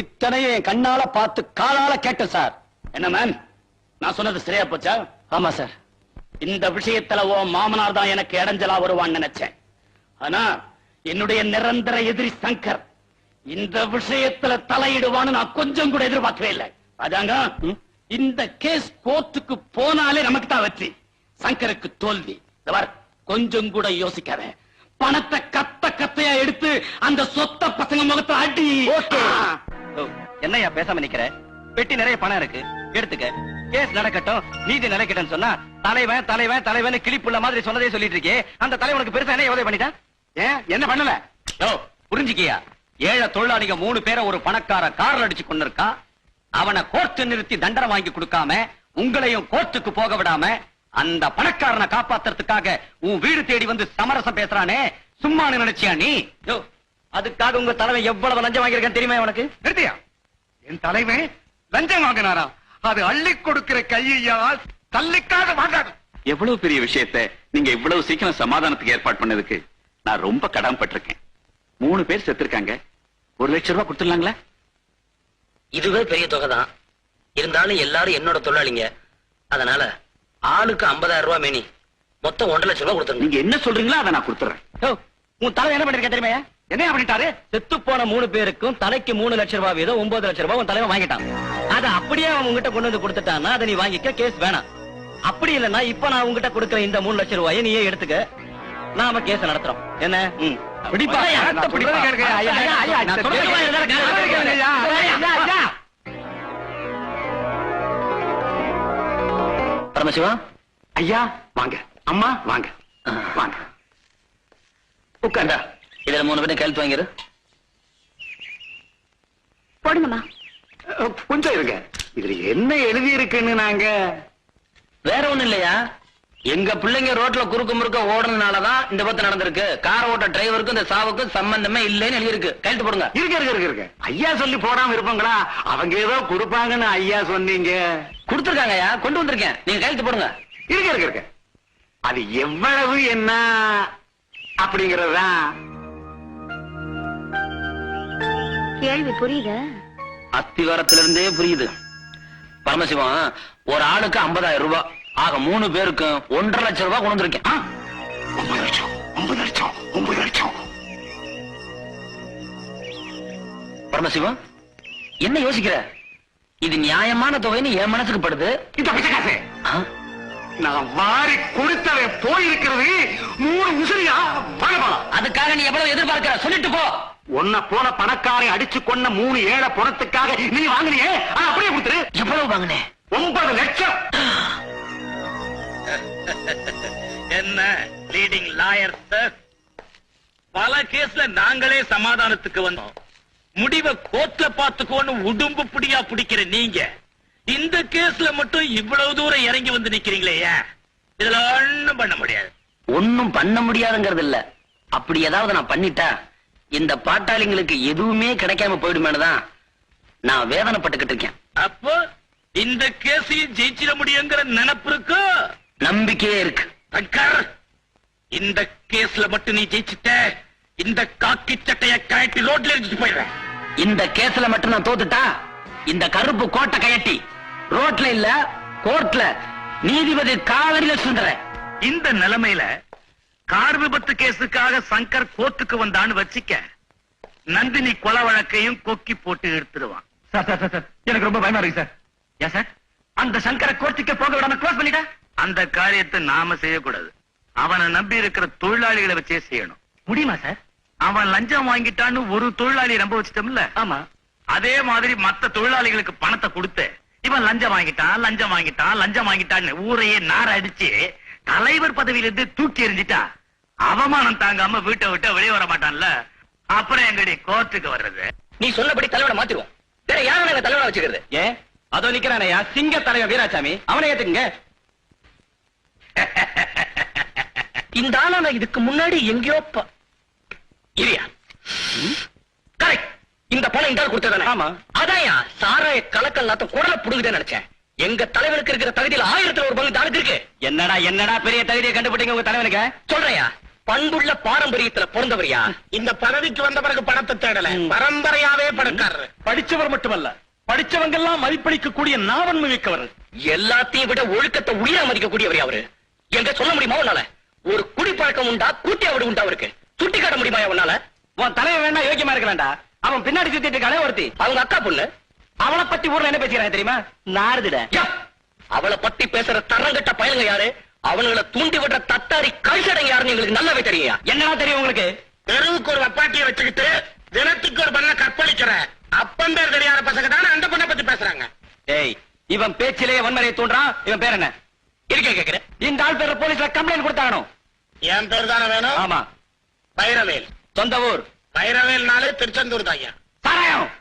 இத்தனையும் என் கண்ணால பார்த்து காலால கேட்டேன் சார். என்ன மேன் நான் சொன்னது சரியா போச்சா? ஆமா சார். இந்த விஷயத்துல ஓ மாமனார் தான் எனக்கு இடைஞ்சலா வருவான்னு நினைச்சேன். ஆனா என்னுடைய நிரந்தர எதிரி சங்கர் இந்த விஷயத்துல தலையிடுவான்னு நான் கொஞ்சம் கூட எதிர்பார்க்கவே இல்லை. அதாங்க? இந்த கேஸ் கோர்ட்டுக்கு போனாலே நமக்கு தான் வெற்றி. சங்கருக்கு தோல்வி. கொஞ்சம் கூட யோசிக்காத. பணத்தை கத்த கத்தையா எடுத்து அந்த சொத்த பசங்க முகத்தை அடி. என்னய்யா பேசாம நிக்கிற? பெட்டி நிறைய பணம் இருக்கு. எடுத்துக்க. கேஸ் நடக்கட்டும் நீதி நடக்கட்டும் சொன்னா தலைவன் தலைவன் தலைவன் கிளிப்புள்ள மாதிரி சொன்னதே சொல்லிட்டு இருக்கே. அந்த தலைவனுக்கு பெருசா என்ன உதவி பண்ணிட்டான்? ஏன் என்ன பண்ணல? யோ புரிஞ்சுக்கியா? ஏழை தொழிலாளிங்க மூணு பேரை ஒரு பணக்கார கார்ல அடிச்சு கொண்டு இருக்கா அவனை கோர்த்து நிறுத்தி தண்டனை வாங்கி கொடுக்காம உங்களையும் கோர்ட்டுக்கு போக விடாம அந்த பணக்காரனை காப்பாத்துறதுக்காக உன் வீடு தேடி வந்து சமரசம் பேசுறானே. சும்மா நினைச்சியா நீ? யோ அதுக்காக உங்க தலைவன் எவ்வளவு லஞ்சம் வாங்கியிருக்கேன் தெரியுமா உனக்கு? நிறுத்தியா? என் தலைவன் லஞ்சம் வாங்கினாரா? அது அள்ளி கொடுக்கிற கையால் தள்ளிக்காக வாங்காது. எவ்வளவு பெரிய விஷயத்தை நீங்க இவ்வளவு சீக்கிரம் சமாதானத்துக்கு ஏற்பாடு பண்ணதுக்கு நான் ரொம்ப கடமைப்பட்டிருக்கேன் மூணு பேர் செத்துருக்காங்க. ஒரு லட்சம் ரூபாய் கொடுத்துடலாங்களா? இதுவே பெரிய தொகை தான் இருந்தாலும் எல்லாரும் என்னோட தொழிலாளிங்க. அதனால ஆளுக்கு 50000 ரூபாய் மேனி மொத்தம் ஒன்றரை லட்சம் ரூபாய் கொடுத்துருங்க நீங்க என்ன சொல்றீங்களோ அதை நான் கொடுத்துறேன் உன் தலைவன் என்ன பண்ணிருக்க தெரியுமா என்ன பண்ணிட்டாரு செத்து போன மூணு பேருக்கும் தலைக்கு மூணு லட்சம் ரூபாய் வீதம் ஒன்பது லட்சம் ரூபாய் உன் தலைவன் வாங்கிட்டான் அத அப்படியே அவன் உங்ககிட்ட கொண்டு வந்து கொடுத்துட்டான்னா அதை நீ வாங்கிக்க கேஸ் வேணாம் அப்படி இல்லைன்னா இப்ப நான் உங்ககிட்ட கொடுக்கிற இந்த மூணு லட்சம் ரூபாயை நீயே எடுத்துக்க நாம கேஸ் நடத்துறோம் என்ன. பிடிப்பா. பரமசிவா ஐயா வாங்க. அம்மா வாங்க. வாங்க. உட்காண்டா இதுல மூணு பேரும் கழுத்து வாங்கிரு போடுங்கம்மா. கொஞ்சம் இருங்க. இதுல என்ன எழுதி இருக்குன்னு நாங்க? வேற ஒண்ணும் இல்லையா? எங்க பிள்ளைங்க ரோட்ல குறுக்கு முறுக்க ஓடுனதுனாலதான் இந்த பத்து நடந்திருக்கு. கார் ஓட்ட டிரைவருக்கும் இந்த சாவுக்கும் சம்பந்தமே இல்லைன்னு எழுதியிருக்கு. கழுத்து போடுங்க. இருக்க இருக்க இருக்க இருக்க ஐயா சொல்லி போடாம இருப்பாங்களா? அவங்க ஏதோ கொடுப்பாங்கன்னு ஐயா சொன்னீங்க. கொடுத்துருக்காங்கய்யா கொண்டு வந்திருக்கேன். நீங்க கழுத்து போடுங்க. இருக்க இருக்க இருக்க. அது எவ்வளவு என்ன அப்படிங்கறதுதான். கேள்வி புரியுது? அத்திவாரத்திலிருந்தே புரியுது. பரமசிவம் ஒரு ஆளுக்கு 50000 ரூபாய் ஆக மூணு பேருக்கும் ஒன்றரை லட்சம் ரூபாய் கொண்டு வந்திருக்கேன். ஒன்பது லட்சம் ஒன்பது லட்சம் ஒன்பது லட்சம். பரமசிவம் என்ன யோசிக்கிற? இது நியாயமான தொகைன்னு என் மனசுக்கு படுது. இந்த பிச்சைக்காசு? நான் வாரி கொடுத்தவன் போயிருக்கிறது. மூணு உசிரியா பணம் அதுக்காக நீ எவ்வளவு எதிர்பார்க்கிற? சொல்லிட்டு போ. உன்னை போல பணக்காரை அடிச்சு கொன்ன மூணு ஏழை பணத்துக்காக நீ வாங்கினியே? அதை அப்படியே கொடுத்துரு. எவ்வளவு வாங்கினேன் ஒன்பது லட்சம். என்ன? லீடிங் லாயர் சார் பல கேஸ்ல நாங்களே சமாதானத்துக்கு வந்தோம். முடிவை கோர்ட்ல பார்த்துக்கோன்னு உடும்பு பிடியா பிடிக்கிற நீங்க இந்த கேஸ்ல மட்டும் இவ்வளவு தூரம் இறங்கி வந்து நிக்கிறீங்களே? இதுல ஒண்ணும் பண்ண முடியாது. ஒண்ணும் பண்ண முடியாதுங்கிறது இல்ல. அப்படி ஏதாவது நான் பண்ணிட்டா இந்த பாட்டாளிங்களுக்கு எதுவுமே கிடைக்காம போயிடுமேனுதான் நான் வேதனைப்பட்டுக்கிட்டு இருக்கேன். அப்போ இந்த கேஸையும் ஜெயிச்சிட முடியுங்கிற நினைப்பு இருக்கு? நம்பிக்கையே இருக்கு. இந்த கேஸ்ல மட்டும் நீ ஜெயிச்சிட்ட. இந்த காக்கி சட்டைய கழட்டி ரோட்ல எரிஞ்சிட்டு போயிடுறேன். இந்த கேஸ்ல மட்டும் நான் தோத்துட்டா? இந்த கருப்பு கோட்டை கயட்டி ரோட்ல இல்ல கோர்ட்ல நீதிபதி காவிரியில சுந்தரேன். இந்த நிலைமையில கார் விபத்து கேஸுக்காக சங்கர் கோர்ட்டுக்கு வந்தான்னு வச்சிக்க நந்தினி கொலை வழக்கையும் கொக்கி போட்டு எடுத்துடுவான் சார் சார் சார், சார் எனக்கு ரொம்ப பயமா இருக்கு சார். ஏன் சார்? அந்த சங்கரை கோர்ட்டுக்கு போக விடாம க்ளோஸ் பண்ணிட்டா? அந்த காரியத்தை நாம செய்யக்கூடாது. அவனை நம்பி இருக்கிற தொழிலாளிகளை வச்சே செய்யணும். முடியுமா சார்? அவன் லஞ்சம் வாங்கிட்டான்னு ஒரு தொழிலாளியை நம்ப வச்சிட்டோம்ல? ஆமா. அதே மாதிரி மத்த தொழிலாளிகளுக்கு பணத்தை கொடுத்து இவன் லஞ்சம் வாங்கிட்டான் லஞ்சம் வாங்கிட்டான் லஞ்சம் வாங்கிட்டான்னு ஊரையே நார அடிச்சு தலைவர் பதவியில இருந்து தூக்கி எறிஞ்சிட்டா அவமானம் தாங்காம வீட்டை விட்டு வெளியே வர மாட்டான்ல? அப்புறம் எங்கடி கோர்ட்டுக்கு வர்றது? நீ சொன்னபடி தலைவனை மாத்திருவோம் வேற யாரும் எங்க தலைவனை வச்சுக்கிறது? ஏன்? அதோ நிக்கிறானயா சிங்க தலைவர் வீராசாமி. அவனை ஏத்துக்குங்க. இந்த ஆளா இதுக்கு முன்னாடி எங்கேயோ இல்லையா கரெக்ட் இந்த பணம் இந்த கொடுத்ததானே ஆமா. அதான்யா சாராய கலக்கல் நாத்த குடல புடுங்குதே நினைச்சேன். எங்க தலைவனுக்கு இருக்கிற தகுதியில ஆயிரத்துல ஒரு பங்கு தானுக்கு இருக்கு. என்னடா என்னடா பெரிய தகுதியை கண்டுபிடிங்க உங்க தலைவனுக்கு? சொல்றையா பண்புள்ள பாரம்பரியத்துல பிறந்தவரியா? இந்த பதவிக்கு வந்த பிறகு பணத்தை தேடல. பரம்பரையாவே பணக்காரரு. படிச்சவர் மட்டுமல்ல படிச்சவங்க எல்லாம் மதிப்பளிக்க கூடிய நாவன்மை மிக்கவர். எல்லாத்தையும் விட ஒழுக்கத்தை உயிரா மதிக்கக்கூடியவர் அவரு. எங்க சொல்ல முடியுமா உன்னால? ஒரு குடிப்பழக்கம் உண்டா கூட்டி அவடு உண்டா அவருக்கு? காட்ட முடியுமா உன்னால? உன் தலைவன் வேணா யோக்கியமா இருக்கலாம்டா அவன் பின்னாடி சுத்திட்டு இருக்கானே ஒருத்தி. அவங்க அக்கா பொண்ணு. அவளை பத்தி ஊர்ல என்ன பேசுறாங்க தெரியுமா? நாருதுட. அவளை பத்தி பேசுற தரங்கட்ட பயலுங்க யாரு? அவனுங்களை தூண்டி விடுற தத்தாரி கழிச்சடங்க யாருன்னு எங்களுக்கு நல்லாவே தெரியுங்க என்னடா தெரியும் உங்களுக்கு? தெருவுக்கு ஒரு வப்பாட்டியை வச்சுக்கிட்டு தினத்துக்கு ஒரு பண்ண கற்பழிக்கிற அப்பன் பேர் தெரியாத பசங்க தானே அந்த பொண்ணை பத்தி பேசுறாங்க. டேய் இவன் பேச்சிலேயே வன்முறையை தூண்டுறான். இவன் பேர் என்ன? இருக்கே கேக்குறேன். இந்த ஆள் பேர்ல போலீஸ்ல கம்ப்ளைண்ட் கொடுத்தாகணும். என் பேர் தானே வேணும்? ஆமா. பைரவேல். சொந்த ஊர் பைரவேல்னாலே திருச்செந்தூர் தான் சாராயம் ஐயா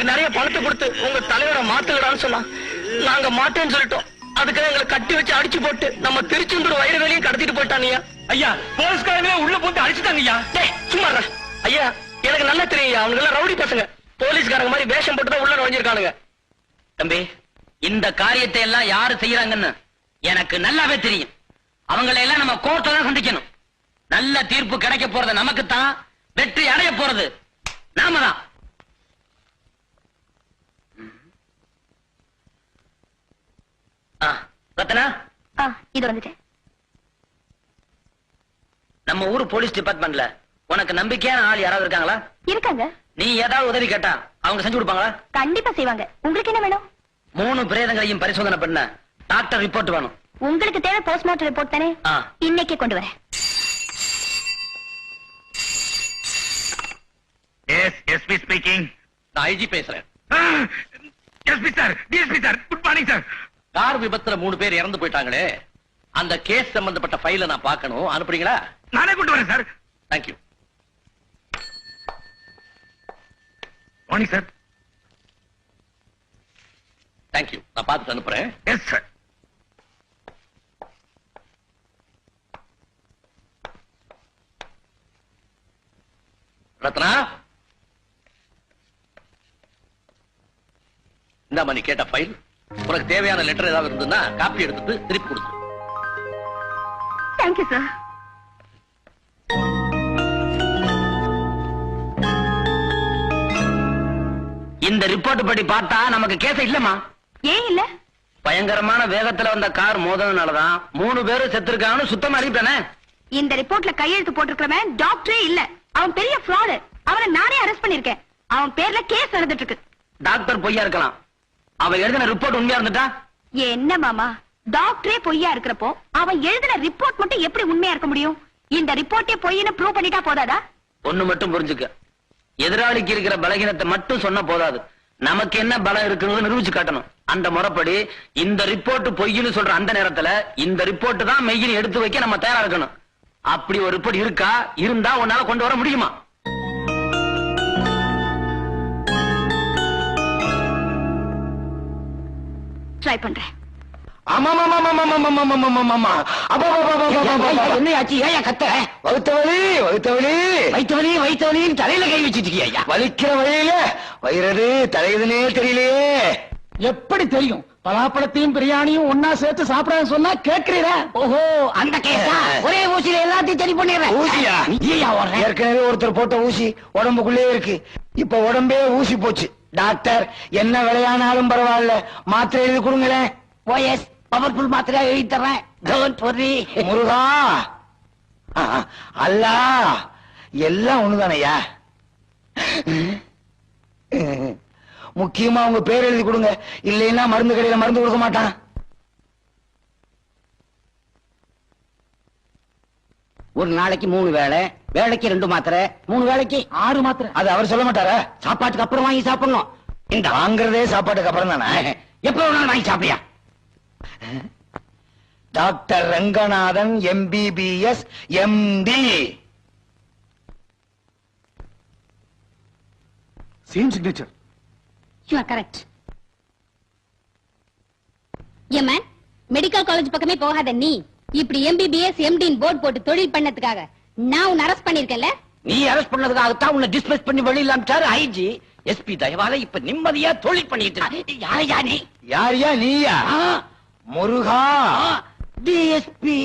எங்களுக்கு நிறைய பணத்தை கொடுத்து உங்க தலைவரை மாத்துங்கடான்னு சொன்னா நாங்க மாட்டேன்னு சொல்லிட்டோம். அதுக்காக எங்களை கட்டி வச்சு அடிச்சு போட்டு நம்ம திருச்செந்தூர் வயிறு வேலையும் கடத்திட்டு போயிட்டானியா ஐயா. போலீஸ்காரங்களே உள்ள போட்டு அடிச்சுட்டாங்க ஐயா. டேய் சும்மா. ஐயா எனக்கு நல்லா தெரியும் அவனுங்க எல்லாம் ரவுடி பசங்க. போலீஸ்காரங்க மாதிரி வேஷம் போட்டு தான் உள்ள நுழைஞ்சிருக்கானுங்க தம்பி இந்த காரியத்தை எல்லாம் யாரு செய்யறாங்கன்னு எனக்கு நல்லாவே தெரியும். அவங்களை எல்லாம் நம்ம கோர்ட்ல தான் சந்திக்கணும். நல்ல தீர்ப்பு கிடைக்க போறது நமக்கு தான் வெற்றி அடைய போறது நாம தான் ரத்னா ஆ இது வந்துட்டேன். நம்ம ஊர் போலீஸ் டிபார்ட்மெண்ட்ல. உனக்கு நம்பிக்கையான ஆள் யாராவது இருக்காங்களா? இருக்காங்க. நீ ஏதாவது உதவி கேட்டா அவங்க செஞ்சு கொடுப்பாங்களா? கண்டிப்பா செய்வாங்க. உங்களுக்கு என்ன வேணும்? மூணு பிரேதங்களையும் பரிசோதனை பண்ண டாக்டர் ரிப்போர்ட் வேணும். உங்களுக்கு தேவை போஸ்ட்மார்ட்டம் ரிப்போர்ட் தானே? ஆ. இன்னைக்கே கொண்டு வரேன். எஸ் எஸ்பி ஸ்பீக்கிங் நான் ஐஜி பேசுறேன். SP sir DSP sir good morning sir car விபத்துல மூணு பேர் இறந்து போயிட்டாங்களே அந்த கேஸ் சம்பந்தப்பட்ட ஃபைல நான் பார்க்கணும். அனுப்புறீங்களா? நானே கொண்டு வரேன் sir. Thank you morning sir thank you நான் பார்த்துட்டு அனுப்புறேன். Yes sir Rathna? இந்தாம்மா நீ கேட்ட ஃபைல் உனக்கு தேவையான லெட்டர் ஏதாவது இருந்ததுன்னா காப்பி எடுத்துட்டு திருப்பி கொடுத்துரு தேங்க்யூ சார் இந்த ரிப்போர்ட் படி பார்த்தா நமக்கு கேஸ் இல்லமா ஏன் இல்ல? பயங்கரமான வேகத்துல வந்த கார் மோதனாலதான் மூணு பேரும் செத்துருக்காங்கன்னு சுத்தமா அறிவிப்பேனே. இந்த ரிப்போர்ட்ல கையெழுத்து போட்டிருக்கிறவன் டாக்டரே இல்ல. அவன் பெரிய ஃப்ராடு அவனை நானே அரெஸ்ட் பண்ணிருக்கேன் அவன் பேர்ல கேஸ் நடந்துட்டு இருக்கு. டாக்டர் பொய்யா இருக்கலாம். அவ எழுதின ரிப்போர்ட் உண்மையா இருந்துட்டா? என்ன மாமா? டாக்டரே பொய்யா இருக்கிறப்போ அவன் எழுதின ரிப்போர்ட் மட்டும் எப்படி உண்மையா இருக்க முடியும்? இந்த ரிப்போர்ட்டே பொய்ன்னு ப்ரூவ் பண்ணிட்டா போதாதா? ஒண்ணு மட்டும் புரிஞ்சுக்க. எதிராளிக்கு இருக்கிற பலகீனத்தை மட்டும் சொன்ன போதாது. நமக்கு என்ன பலம் இருக்குன்னு நிரூபிச்சு காட்டணும். அந்த முறைப்படி இந்த ரிப்போர்ட் பொய்ன்னு சொல்ற அந்த நேரத்துல இந்த ரிப்போர்ட் தான் மெய்யின்னு எடுத்து வைக்க நம்ம தயாரா இருக்கணும். அப்படி ஒரு ரிப்போர்ட் இருக்கா? இருந்தா உன்னால கொண்டு வர முடியுமா? ட்ரை பண்றேன். தலையில கை வச்சிருக்கியா ஐயா? வலிக்கிற வழியில. வயிறது தலையுதுனே தெரியலையே. எப்படி தெரியும்? பலாப்பழத்தையும் பிரியாணியும் ஒன்னா சேர்த்து சாப்பிட சொன்னா கேக்குறீரா ஓஹோ அந்த கேஸா? ஒரே ஊசியில எல்லாத்தையும் சரி பண்ணிடுறேன். ஊசியா? ஏற்கனவே ஒருத்தர் போட்ட ஊசி உடம்புக்குள்ளே இருக்கு. இப்ப உடம்பே ஊசி போச்சு. டாக்டர் என்ன விலையானாலும் பரவாயில்ல. மாத்திரை எழுதி கொடுங்களேன். ஓஎஸ் பவர்ஃபுல் மாத்திரையா எழுதி தர்றேன். டோன்ட் வரி முருகா! அல்லா! எல்லாம் ஒண்ணுதானையா முக்கியமா உங்க பேர் எழுதி கொடுங்க. இல்லைன்னா மருந்து கடையில மருந்து கொடுக்க மாட்டான். ஒரு நாளைக்கு மூணு வேளை. வேலைக்கு ரெண்டு மாத்திரை மூணு வேளைக்கு ஆறு மாத்திரை. அது அவர் சொல்ல மாட்டாரா? சாப்பாட்டுக்கு அப்புறம் வாங்கி சாப்பிடணும். இந்த வாங்குறதே சாப்பாட்டுக்கு அப்புறம் தானே? எப்ப வேணாலும் வாங்கி சாப்பிடியா? Doctor Ranganathan MBBS MD same signature you are correct Yemen medical college பக்கமே போகாத நீ. இப்படி எம்பிபிஎஸ் எம்டின் போர்டு போட்டு தொழில் பண்ணதுக்காக நான் உன்னை அரெஸ்ட் பண்ணிருக்கேன்ல. நீ அரெஸ்ட் பண்ணதுக்காகத்தான் உன்னை டிஸ்மிஸ் பண்ணி வெளியில அனுப்பிச்சாரு ஐஜி எஸ்பி தயவால இப்ப நிம்மதியா தொழில் பண்ணிட்டு. யாரையா நீ? யாரியா நீயா? முருகா? டிஎஸ்பி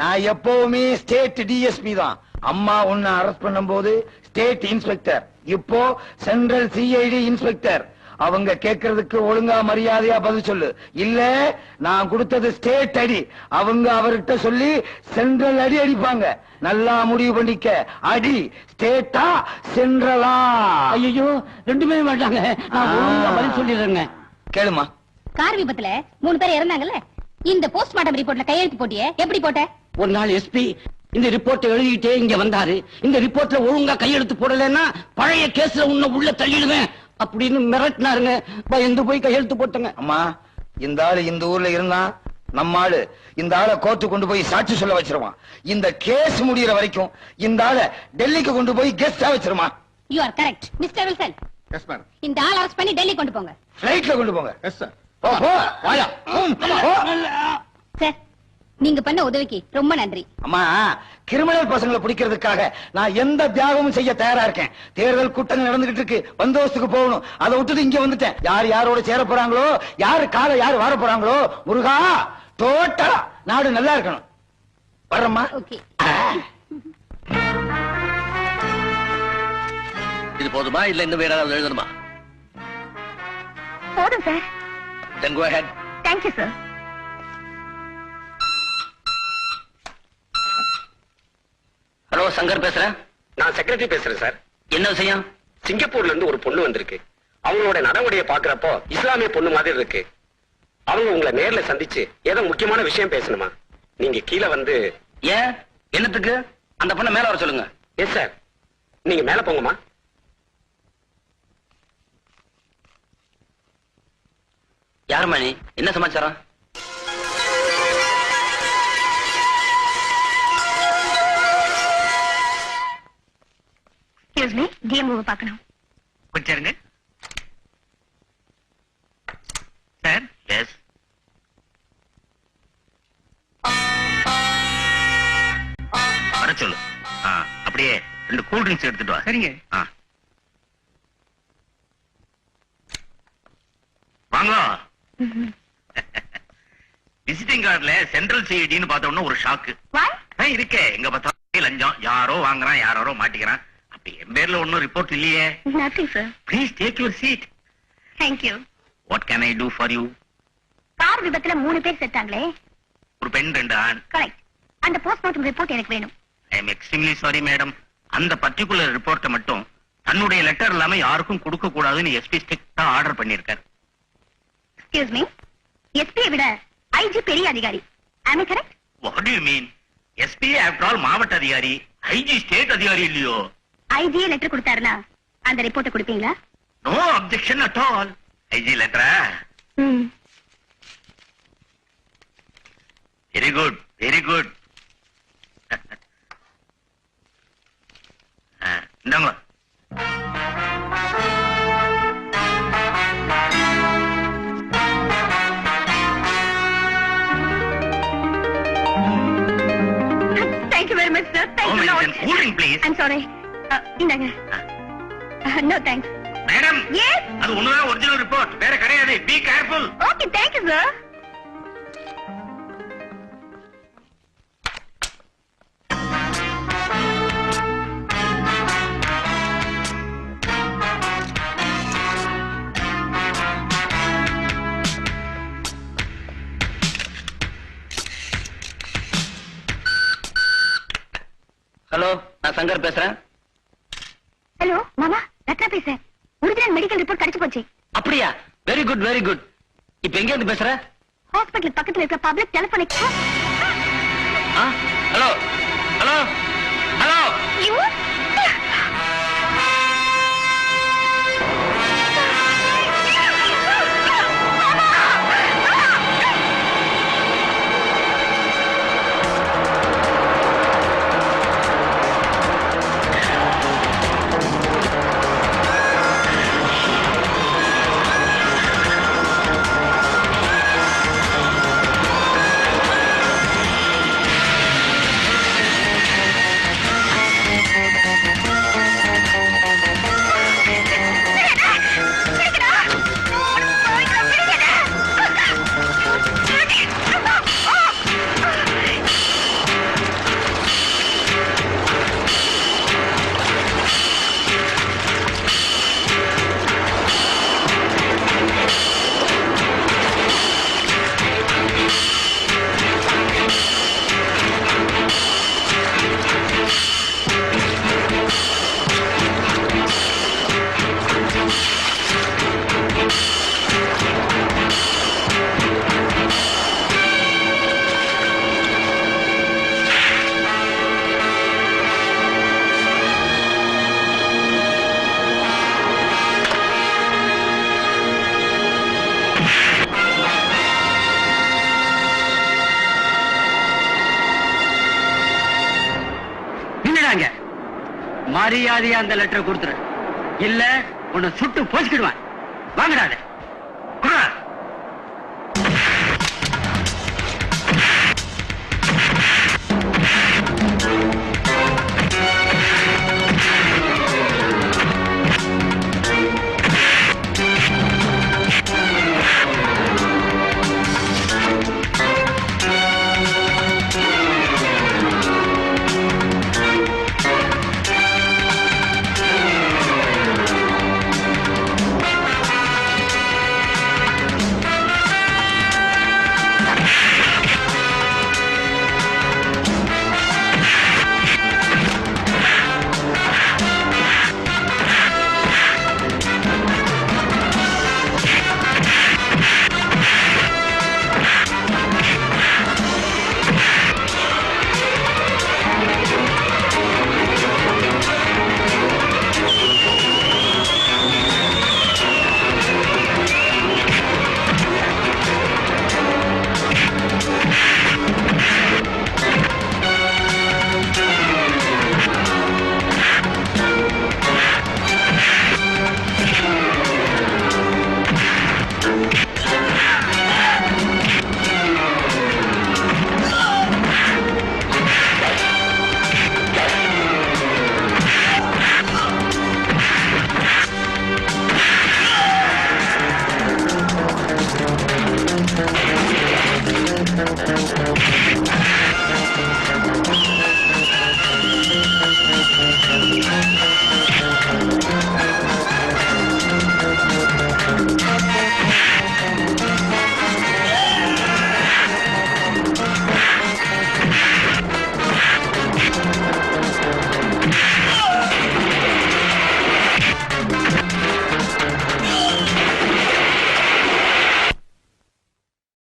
நான் எப்பவுமே ஸ்டேட் டிஎஸ்பி தான். அம்மா உன்னை அரெஸ்ட் பண்ணும்போது ஸ்டேட் இன்ஸ்பெக்டர் இப்போ சென்ட்ரல் சிஐடி இன்ஸ்பெக்டர் அவங்க கேக்குறதுக்கு ஒழுங்கா மரியாதையா பதில் சொல்லு. இல்ல நான் கொடுத்தது ஸ்டேட் அடி. அவங்க அவர்கிட்ட சொல்லி சென்ட்ரல் அடி அடிப்பாங்க. நல்லா முடிவு பண்ணிக்க. அடி ஸ்டேட்டா சென்ட்ரலா ஐயோ ரெண்டுமே வேண்டாங்க நான் ஒழுங்கா பதில் சொல்லிடுறேங்க. கேளுமா. கார் விபத்துல மூணு பேர் இறந்தாங்கல்ல? இந்த போஸ்ட்மார்ட்டம் ரிப்போர்ட்ல கையெழுத்து போட்டியே? எப்படி போட்ட? ஒரு நாள் எஸ்பி இந்த ரிப்போர்ட் எழுதிட்டே இங்க வந்தாரு. இந்த ரிப்போர்ட்ல ஒழுங்கா கையெழுத்து போடலைன்னா பழைய கேஸ்ல உன்னை உள்ள தள்ளிடுவேன். அப்படின்னு மிரட்டினாருங்க. பயந்து போய் கையெழுத்து போட்டங்க. அம்மா இந்த ஆளு இந்த ஊர்ல இருந்தா நம்ம ஆளு இந்த ஆளை கோர்ட்டு கொண்டு போய் சாட்சி சொல்ல வச்சிருவான். இந்த கேஸ் முடியற வரைக்கும் இந்த ஆளை டெல்லிக்கு கொண்டு போய் கெஸ்டா வச்சிருமா? You are correct mister Wilson yes madam இந்த ஆள் அரெஸ்ட் பண்ணி டெல்லி கொண்டு போங்க. பிளைட்ல கொண்டு போங்க. எஸ் சார் போ, போ, வாயா. சார் நீங்க பண்ண உதவிக்கு ரொம்ப நன்றி. அம்மா கிரிமினல் பசங்களை பிடிக்கிறதுக்காக நான் எந்த தியாகமும் செய்ய தயாரா இருக்கேன். தேர்தல் கூட்டங்கள் நடந்துகிட்டு இருக்கு. பந்தோபஸ்துக்கு போகணும். அதை விட்டுட்டு இங்க வந்துட்டேன். யார் யாரோட சேர போறாங்களோ யாரு காலை யாரு வார போறாங்களோ முருகா டோட்டலா நாடு நல்லா இருக்கணும். வர்றம்மா. ஓகே. இது போதுமா? இல்ல இன்னும் வேற ஏதாவது எழுதணுமா? போதும் sir then go ahead. Thank you sir hello Shankar பேசுறேன் நான் செக்ரட்டரி பேசுறேன் சார் என்ன விஷயம்? சிங்கப்பூர்ல இருந்து ஒரு பொண்ணு வந்திருக்கு. அவங்களோட நடைமுறையை பாக்குறப்போ இஸ்லாமிய பொண்ணு மாதிரி இருக்கு. அவங்க உங்களை நேர்ல சந்திச்சு ஏதோ முக்கியமான விஷயம் பேசணுமா? நீங்க கீழே வந்து ஏன்? என்னத்துக்கு? அந்த பொண்ணை மேல வர சொல்லுங்க. எஸ் சார் நீங்க மேல போங்கம்மா. யாரும்மா நீ? என்ன சமாச்சாரம்? எக்ஸ்கியூஸ் மீ டிஎம்ஓ பார்க்கணும். கொஞ்சம் இருங்க. சார் எஸ் வர சொல்லு. ஆ, அப்படியே ரெண்டு கூல் ட்ரிங்க்ஸ் எடுத்துட்டு வா. சரிங்க. வாங்க. விசிட்டிங் கார்டுல சென்ட்ரல் சிஐடின்னு பார்த்த உடனே ஒரு ஷாக்கு இருக்கே. எங்க பார்த்தா லஞ்சம். யாரோ வாங்குறான் யாரோ மாட்டிக்கிறான். என் பேர்ல ஒன்னும் ரிப்போர்ட் இல்லையே. Nothing sir please take your seat thank you what can I do for you car விபத்துல மூணு பேர் செத்தாங்களே. ஒரு பெண் ரெண்டு ஆண். கரெக்ட் அந்த போஸ்ட்மார்ட்டம் ரிப்போர்ட் எனக்கு வேணும். I am extremely sorry madam அந்த பர்டிகுலர் ரிப்போர்ட்டை மட்டும் தன்னுடைய லெட்டர் இல்லாம யாருக்கும் கொடுக்க கூடாதுன்னு எஸ்பி ஸ்ட்ரிக்டா ஆர்டர் பண்ணிருக்காரு எக்ஸ்கியூஸ் மீ எஸ்பியை விட ஐஜி பெரிய அதிகாரி. ஆமே correct what do you mean SP after all மாவட்ட அதிகாரி ஐஜி ஸ்டேட் அதிகாரி இல்லையோ? ஐஜியே லெட்டர் கொடுத்தாருன்னா அந்த ரிப்போர்ட்டை கொடுப்பீங்களா? No objection at all IG லெட்டரா very good very good இந்தாங்க. Thank you very much sir Oh, thank you madam, cooling, please. I'm sorry இந்தாங்க. நோ தேங்க்ஸ் மேடம் எஸ் அது ஒண்ணுதான் ஒரிஜினல் ரிப்போர்ட் வேற கிடையாது. Be careful okay thank you sir hello நான் சங்கர் பேசுறேன். Hello மாமா ரத்னா பேசுறேன். ஒரிஜினல் மெடிக்கல் ரிப்போர்ட் கிடைச்சு போச்சு. அப்படியா? வெரி குட் வெரி குட் இப்ப எங்க இருந்து பேசுற? ஹாஸ்பிடல் பக்கத்துல இருக்க பப்ளிக் டெலிபோனிக் ஹலோ ஹலோ மரியாதையா அந்த லெட்டரை கொடுத்துரு. இல்ல உன்னை சுட்டு போச்சுக்கிடுவான் வாங்கடாத